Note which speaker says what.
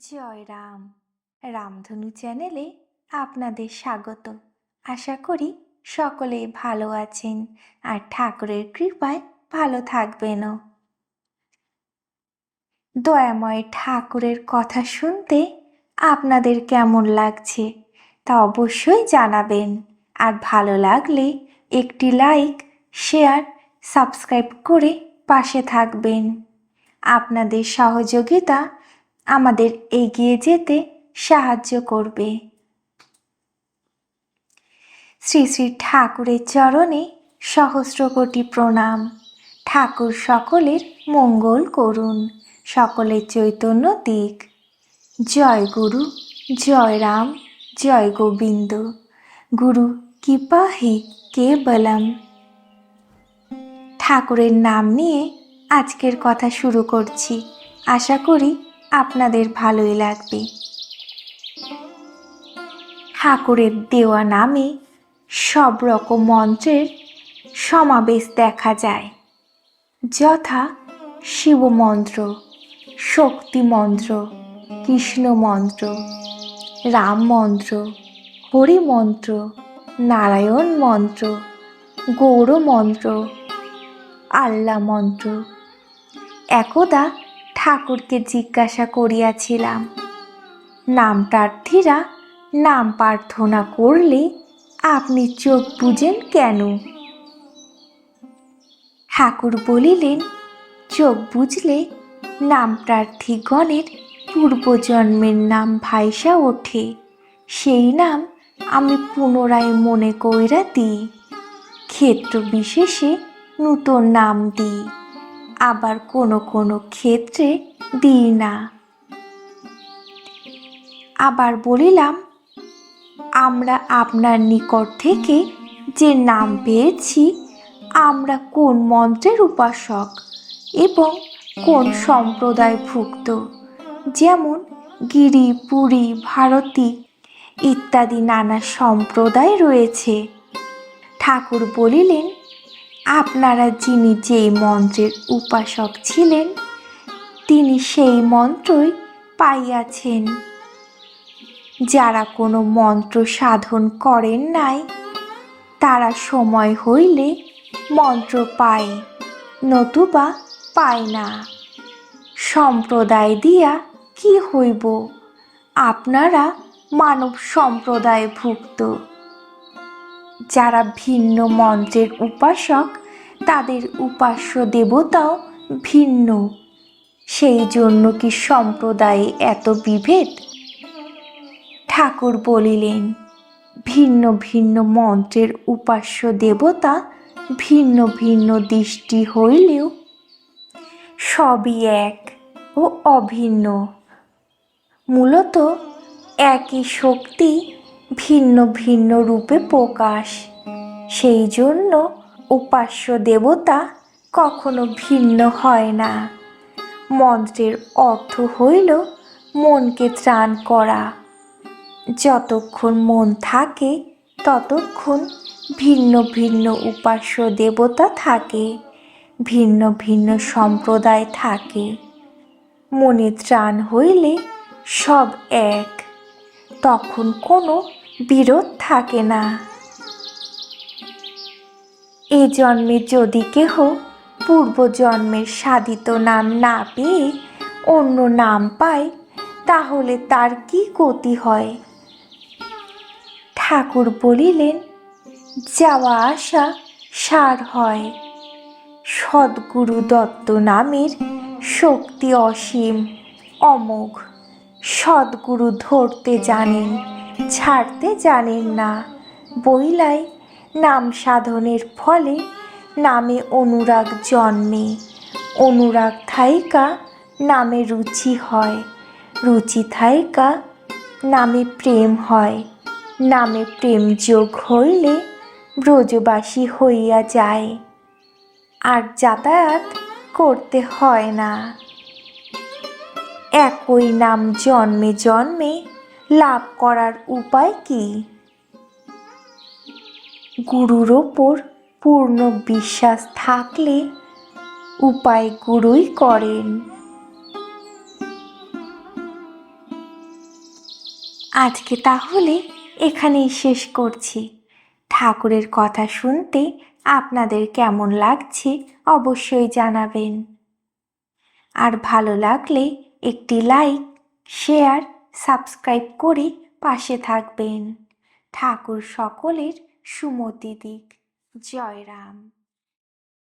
Speaker 1: জয় রাম। রামধনু চ্যানেলে আপনাদের স্বাগত আশা করি সকলে ভালো আছেন আর ঠাকুরের কৃপায় ভালো থাকবেনও। দয়াময় ঠাকুরের কথা শুনতে আপনাদের কেমন লাগছে তা অবশ্যই জানাবেন। আর ভালো লাগলে একটি লাইক, শেয়ার, সাবস্ক্রাইব করে পাশে থাকবেন। আপনাদের সহযোগিতা আমাদের এগিয়ে যেতে সাহায্য করবে। শ্রী শ্রী ঠাকুরের চরণে সহস্র কোটি প্রণাম। ঠাকুর সকলের মঙ্গল করুন, সকলের চৈতন্য দিক। জয় গুরু, জয় রাম, জয় গোবিন্দ। গুরু কৃপা হে কেবলম। ঠাকুরের নাম নিয়ে আজকের কথা শুরু করছি। আশা করি আপনাদের ভালোই লাগবে। ঠাকুরের দেওয়া নামে সব রকম মন্ত্রের সমাবেশ দেখা যায়। যথা শিব মন্ত্র, শক্তি মন্ত্র, কৃষ্ণ মন্ত্র, রাম মন্ত্র, হরি মন্ত্র, নারায়ণ মন্ত্র, গৌর মন্ত্র মন্ত্র। একদা ঠাকুরকে জিজ্ঞাসা করিয়াছিলাম, নাম প্রার্থীরা, নাম প্রার্থনা করলে আপনি চোখ বুঝেন কেন? ঠাকুর বলিলেন, চোখ বুঝলে নাম প্রার্থীগণের পূর্বজন্মের নাম ভাইসা ওঠে, সেই নাম আমি পুনরায় মনে কইরা দিই, ক্ষেত্র বিশেষে নূতন নাম দিই। আবার কোনো কোনো ক্ষেত্রে দিই না। আবার বলিলাম, আমরা আপনার নিকট থেকে যে নাম পেয়েছি, আমরা কোন মন্ত্রের উপাসক এবং কোন সম্প্রদায়ভুক্ত? যেমন গিরি, পুরী, ভারতী ইত্যাদি নানা সম্প্রদায় রয়েছে। ঠাকুর বলিলেন আপনারা যিনি যেই মন্ত্রের উপাসক ছিলেন, তিনি সেই মন্ত্রই পাইয়াছেন। যারা কোনো মন্ত্র সাধন করেন নাই, তারা সময় হইলে মন্ত্র পায়, নতুবা পায় না। সম্প্রদায় দিয়া কি হইব? আপনারা মানব সম্প্রদায়ভুক্ত। যারা ভিন্ন মন্ত্রের উপাসক, তাদের উপাস্য দেবতাও ভিন্ন। সেই জন্য কি সম্প্রদায়ে এত বিভেদ? ঠাকুর বলিলেন, ভিন্ন ভিন্ন মন্ত্রের উপাস্য দেবতা ভিন্ন ভিন্ন দৃষ্টি হইলেও সবই এক ও অভিন্ন। মূলত একই শক্তি ভিন্ন ভিন্ন রূপে প্রকাশ। সেই জন্য উপাস্য দেবতা কখনো ভিন্ন হয় না। মন্ত্রের অর্থ হইল মনকে ত্রাণ করা। যতক্ষণ মন থাকে, ততক্ষণ ভিন্ন ভিন্ন উপাস্য দেবতা থাকে, ভিন্ন ভিন্ন সম্প্রদায় থাকে। মনে ত্রাণ হইলে সব এক। তখন কোনো বিরোধ থাকে না। এ জন্মে যদি কেহ পূর্বজন্মের সাধিত নাম না পেয়ে অন্য নাম পায়, তাহলে তার কি গতি হয়? ঠাকুর বলিলেন, যাওয়া আসা সার হয়। সদ্গুরু দত্ত নামের শক্তি অসীম, অমোঘ। সদ্গুরু ধরতে জানেন ছাড়তে জানেন না। বইলাই নাম সাধনের ফলে নামে অনুরাগ জন্মে। অনুরাগ থাইকা নামে রুচি হয়। রুচি থাইকা নামে প্রেম হয়। নামে প্রেম যোগ হইলে ব্রজবাসী হইয়া যায়। আর যাতায়াত করতে হয় না। একই নাম জন্মে জন্মে লাভ করার উপায় কি? গুরুর ওপর পূর্ণ বিশ্বাস থাকলে উপায় গুরুই করেন। আজকে তাহলে এখানেই শেষ করছি। ঠাকুরের কথা শুনতে আপনাদের কেমন লাগছে অবশ্যই জানাবেন। আর ভালো লাগলে একটি লাইক, শেয়ার সাবস্ক্রাইব করে পাশে থাকবেন। ঠাকুর সকলের সুমতি দিক। জয় রাম।